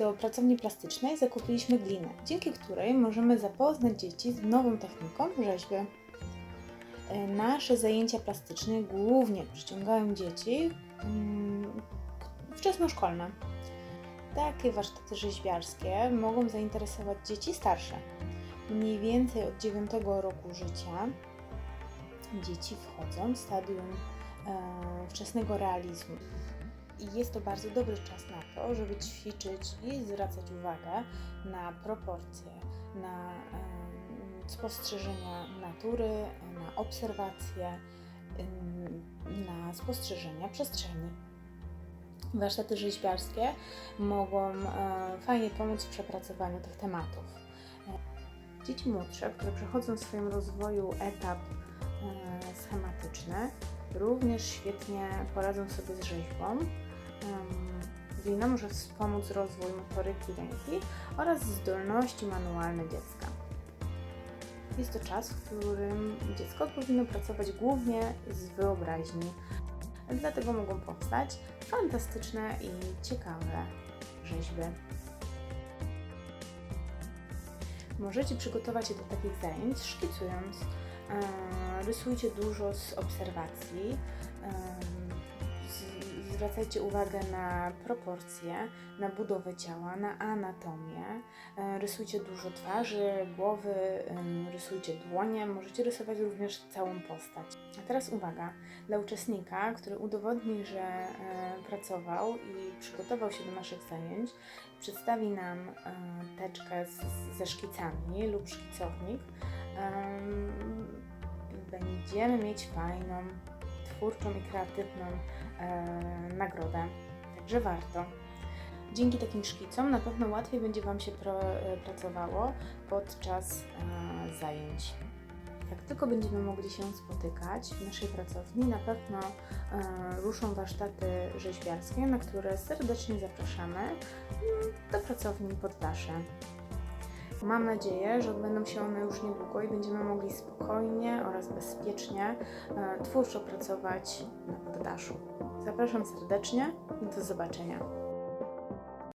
do pracowni plastycznej zakupiliśmy glinę, dzięki której możemy zapoznać dzieci z nową techniką rzeźby. E, Nasze zajęcia plastyczne głównie przyciągają dzieci mm, wczesnoszkolne. Takie warsztaty rzeźbiarskie mogą zainteresować dzieci starsze. Mniej więcej od 9 roku życia dzieci wchodzą w stadium e, wczesnego realizmu. I jest to bardzo dobry czas na to, żeby ćwiczyć i zwracać uwagę na proporcje, na spostrzeżenia natury, na obserwacje, na spostrzeżenia przestrzeni. Warsztaty rzeźbiarskie mogą e, fajnie pomóc w przepracowaniu tych tematów. E, Dzieci młodsze, które przechodzą w swoim rozwoju etap e, schematyczny, również świetnie poradzą sobie z rzeźbą. Glina może wspomóc rozwój motoryki ręki oraz zdolności manualne dziecka. Jest to czas, w którym dziecko powinno pracować głównie z wyobraźni, dlatego mogą powstać fantastyczne i ciekawe rzeźby. Możecie przygotować się do takich zajęć szkicując. E, rysujcie dużo z obserwacji. Zwracajcie uwagę na proporcje, na budowę ciała, na anatomię. E, Rysujcie dużo twarzy, głowy, rysujcie dłonie. Możecie rysować również całą postać. A teraz uwaga, dla uczestnika, który udowodni, że e, pracował i przygotował się do naszych zajęć, przedstawi nam e, teczkę z, ze szkicami lub szkicownik, em, będziemy mieć fajną, twórczą i kreatywną e, nagrodę. Także warto. Dzięki takim szkicom na pewno łatwiej będzie Wam się pro, e, pracowało podczas e, zajęć. Jak tylko będziemy mogli się spotykać w naszej pracowni, na pewno e, ruszą warsztaty rzeźbiarskie, na które serdecznie zapraszamy mm, do pracowni Poddasze. Mam nadzieję, że odbędą się one już niedługo i będziemy mogli spokojnie oraz bezpiecznie e, twórczo pracować na poddaszu. Zapraszam serdecznie i do zobaczenia.